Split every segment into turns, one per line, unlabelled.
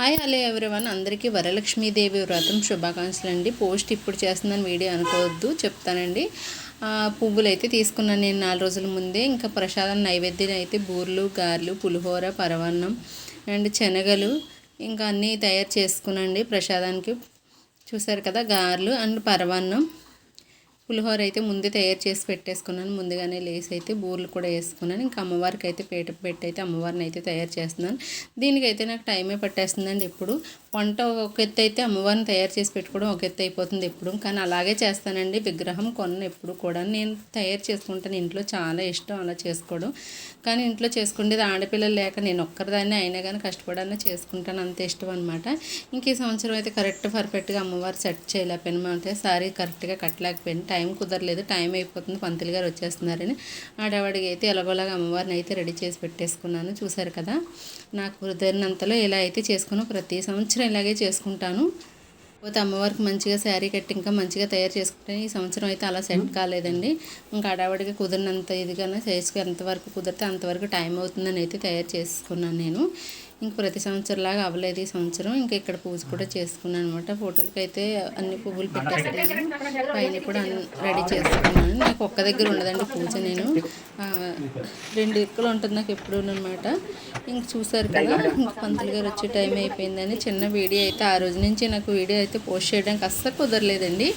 Hi hello everyone అందరికీ వరలక్ష్మీదేవి వ్రతం శుభాకాంక్షలు అండి పోస్ట్ ఇప్పుడు చేస్తుందని వీడియో అనుకోవద్దు చెప్తానండి. పువ్వులు అయితే తీసుకున్నాను నేను నాలుగు రోజుల ముందే. ఇంకా ప్రసాదం నైవేద్యం అయితే బూర్లు గారెలు పులిహోర పరవన్నం అండ్ శనగలు. ఇంకా అన్నీ తయారు చేసుకున్నాండి ప్రసాదానికి. చూసారు కదా గారెలు అండ్ పరవన్నం పులిహోర అయితే ముందే తయారు చేసి పెట్టేసుకున్నాను. ముందుగానే లేసి అయితే బూర్లు కూడా వేసుకున్నాను. ఇంకా అమ్మవారికి అయితే పేట పెట్టి అయితే అమ్మవారిని అయితే తయారు చేస్తున్నాను. దీనికైతే నాకు టైమే పట్టేస్తుందండి ఎప్పుడు వంట ఒక ఎత్తు అయితే అమ్మవారిని తయారు చేసి పెట్టుకోవడం ఒక ఎత్తు అయిపోతుంది ఎప్పుడు. కానీ అలాగే చేస్తానండి. విగ్రహం కొన్న ఎప్పుడు కూడా. నేను తయారు చేసుకుంటాను. ఇంట్లో చాలా ఇష్టం అలా చేసుకోవడం. కానీ ఇంట్లో చేసుకునేది ఆడపిల్లలు లేక నేను ఒక్కరిదాన్ని అయినా కానీ కష్టపడన్నా చేసుకుంటాను. అంత ఇష్టం అనమాట ఇంక ఈ సంవత్సరం అయితే కరెక్ట్ పర్ఫెక్ట్గా అమ్మవారు సెట్ చేయలేకపోయాను. అంటే సారీ కరెక్ట్గా కట్టలేకపోయింది టైం కుదరలేదు. టైం అయిపోతుంది. పంతులు గారు వచ్చేస్తున్నారని ఆడవాడికి అయితే ఎలాగోలాగా అమ్మవారిని అయితే రెడీ చేసి పెట్టేసుకున్నాను. చూశారు కదా? నాకు కుదిరినంతలో ఇలా అయితే చేసుకున్నాను ప్రతి సంవత్సరం ఇలాగే చేసుకుంటాను. పోతే అమ్మవారికి మంచిగా శారీ కట్టి ఇంకా మంచిగా తయారు చేసుకుంటాను ఈ సంవత్సరం అయితే అలా సెట్ కాలేదండి. ఇంకా ఆడవాడికి కుదిరినంత ఇదిగానే చేసుకు ఎంతవరకు కుదిరితే అంతవరకు టైం అవుతుందని అయితే తయారు చేసుకున్నాను నేను. ఇంక ప్రతి సంవత్సరం లాగా అవ్వలేదు ఈ సంవత్సరం. ఇంకా ఇక్కడ పూజ కూడా చేసుకున్నాను అనమాట ఫోటోలకి అయితే అన్ని పువ్వులు పెట్టేస్తాను. పైన కూడా అన్ని రెడీ చేసుకున్నాను. నాకు ఒక్క దగ్గర ఉండదండి పూజ నేను. రెండు దిక్కులు ఉంటుంది నాకు ఎప్పుడు అనమాట ఇంక చూసారు కదా ఇంక పంతులు గారు వచ్చే టైం అయిపోయిందని చిన్న వీడియో అయితే ఆ రోజు నుంచి నాకు వీడియో అయితే పోస్ట్ చేయడానికి అస్సలు కుదరలేదండి.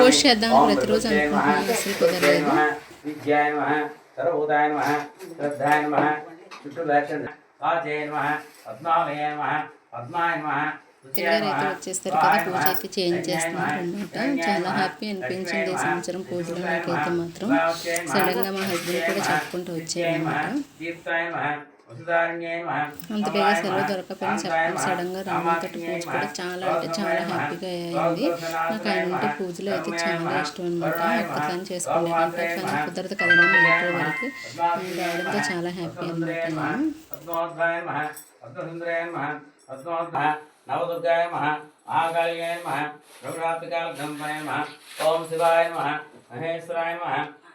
పోస్ట్ చేద్దాం ప్రతిరోజు అనుకుంటున్నాను అస్సలు కుదరలేదు.
విద్యాయ నమ సర్వభూతాయ నమ శ్రద్ధాయ నమ కాచే నమ పద్మాలయ నమ పద్మాయ నమ
గారు అయితే వచ్చేస్తారు కదా పూజ అయితే చేంజ్ చేస్తున్నారు అనమాట చాలా హ్యాపీ అనిపించింది ఈ సంవత్సరం పూజలో నాకైతే మాత్రం. సడన్గా మా హస్బెండ్ కూడా చెప్పుకుంటూ వచ్చారనమాట
తీర్థాయ నమ వసుధారణ్యాయ నమ
అంత బేగా సెలవు దొరకపోయినా చెప్పండి సడన్గా రావడంతో పూజ కూడా చాలా అంటే చాలా హ్యాపీగా అయింది. నాకు ఆయన ఉంటే పూజలో అయితే చాలా ఇష్టం అనమాట. ఒక్కదాన్ని చేసుకోలేకంటే కానీ కుదరదు కదండి మా ఇంట్లో వాళ్ళకి ఆయన రావడంతో చాలా హ్యాపీ అనమాట నేను.
నవదుర్గాయ రఘునాథకాల నమ ఓం శివాయ నమ మహేశ్వరాయ నమ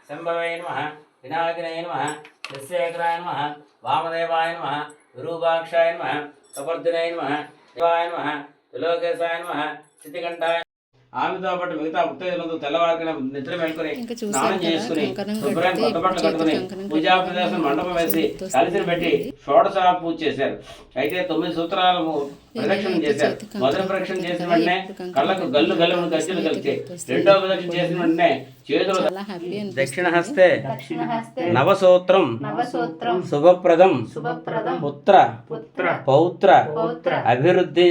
శంభవే నమ వినాయకనాయ నమ నిశ్శేఖరాయ నమ వామదేవాయ నమ విరూపాక్షాయ నమ కపర్జునాయ నమ శివాయ నమ త్రిలోకేశాయ నమ స్థితికంఠాయ ఆమెతో పాటు మిగతా ఉత్తేజులతో తెల్లవారిన నిద్ర మేల్కొని స్నానం చేసుకుని
కడితే
కొత్త బట్టలు కట్టుకుని పూజా ప్రదేశం మండపం వేసి. కలిసిని పెట్టి షోడశ పూజ చేశారు అయితే తొమ్మిది సూత్రాలు ప్రదక్షిణ చేశారు. మొదటి ప్రదక్షిణ చేసిన వెంటనే కళ్ళకు గల్లు గల్లు గజ్జలు
కదా,
కలిసి
గుర్తొస్తుంది.
రెండో ప్రదక్షిణ చేసిన వెంటనే చేతులు దక్షిణ హస్తే
దక్షిణహస్తే.
నవసూత్రం.
నవసూత్రం.
శుభప్రదం
శుభప్రదం
పుత్ర.
పుత్ర.
పౌత్ర.
పౌత్ర.
అభివృద్ధి.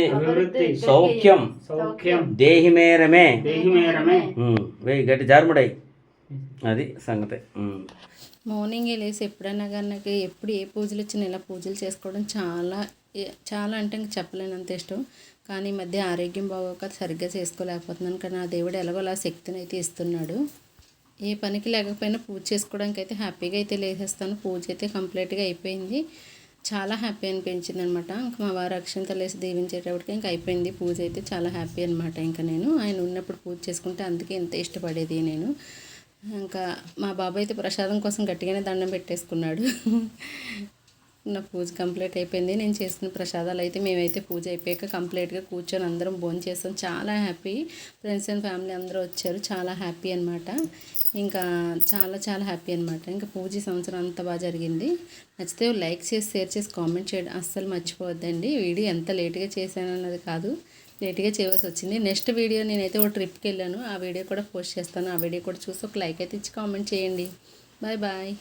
సౌఖ్యం.
సౌఖ్యం.
దేహి మేరమే
దేహి మేరమే
ఉమ్, వెయ్యి గట్టి జారుముడై. అది సంగతి.
మార్నింగ్ లేసి ఎప్పుడైనా కానీ నాకు ఎప్పుడు ఏ పూజలు వచ్చినా ఇలా పూజలు చేసుకోవడం చాలా చాలా అంటే ఇంక చెప్పలేనంత ఇష్టం. కానీ ఈ మధ్య ఆరోగ్యం బాగోక సరిగ్గా చేసుకోలేకపోతున్నాను. కానీ ఆ దేవుడు ఎలాగో అలా శక్తిని అయితే ఇస్తున్నాడు. ఏ పనికి లేకపోయినా పూజ చేసుకోవడానికి అయితే హ్యాపీగా అయితే లేసేస్తాను. పూజ అయితే కంప్లీట్గా అయిపోయింది. చాలా హ్యాపీ అనిపించింది అనమాట ఇంకా మా వారు అక్షంతలు వేసి దీవించేటప్పటికి ఇంకా అయిపోయింది. పూజ అయితే చాలా హ్యాపీ అనమాట ఇంకా నేను ఆయన ఉన్నప్పుడు పూజ చేసుకుంటే అందుకే ఎంత ఇష్టపడేది నేను. ఇంకా మా బాబాయ్ అయితే ప్రసాదం కోసం గట్టిగానే దండం పెట్టేసుకున్నాడు. నా పూజ కంప్లీట్ అయిపోయింది. నేను చేసిన ప్రసాదాలు అయితే మేమైతే పూజ అయిపోయాక కంప్లీట్గా కూర్చొని అందరం భోజనం చేస్తాం. చాలా హ్యాపీ. ఫ్రెండ్స్ అండ్ ఫ్యామిలీ అందరూ వచ్చారు. చాలా హ్యాపీ అనమాట ఇంకా చాలా చాలా హ్యాపీ అనమాట ఇంకా పూజ సంవత్సరం అంత బాగా జరిగింది. నచ్చితే లైక్ చేసి షేర్ చేసి కామెంట్ చేయడం అస్సలు మర్చిపోవద్దండి. వీడియో ఎంత లేట్గా చేశాను అన్నది కాదు. లేట్గా చేయవలసి వచ్చింది. నెక్స్ట్ వీడియో నేనైతే ఒక ట్రిప్కి వెళ్ళాను. ఆ వీడియో కూడా పోస్ట్ చేస్తాను. ఆ వీడియో కూడా చూసి ఒక లైక్ అయితే ఇచ్చి కామెంట్ చేయండి. Bye bye.